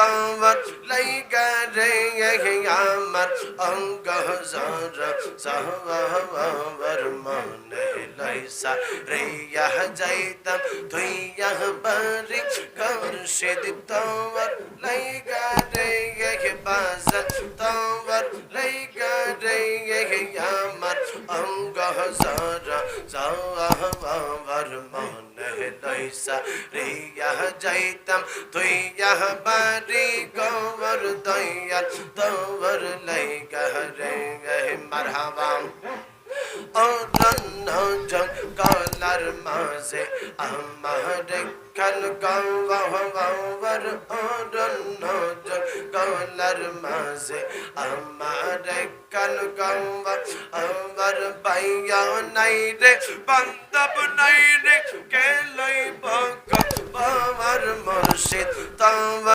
তোমার লাইগা রে আমার অঙ্গ জর সহবর মনে লাইসা রে যাইতাম ধুইয়া বাড়ি গর্ষিদ তোমার লাইগা রে বাজার তোমার লাইগা রে আমার অঙ্গ জর সহবর মনে রে যাইতাম তুইয়া বাড়ি গোবর দয়াল তোর লাইগা রে মারহাবা অরণ্য জঙ্গলার মাঝে আমার খান গঙ্গর অরণ্য মাঝে আমার খান গঙ্গ আমার বাইয়া নাই রে বান্ধব নাই রে কে লইব আমার মুর্শিদ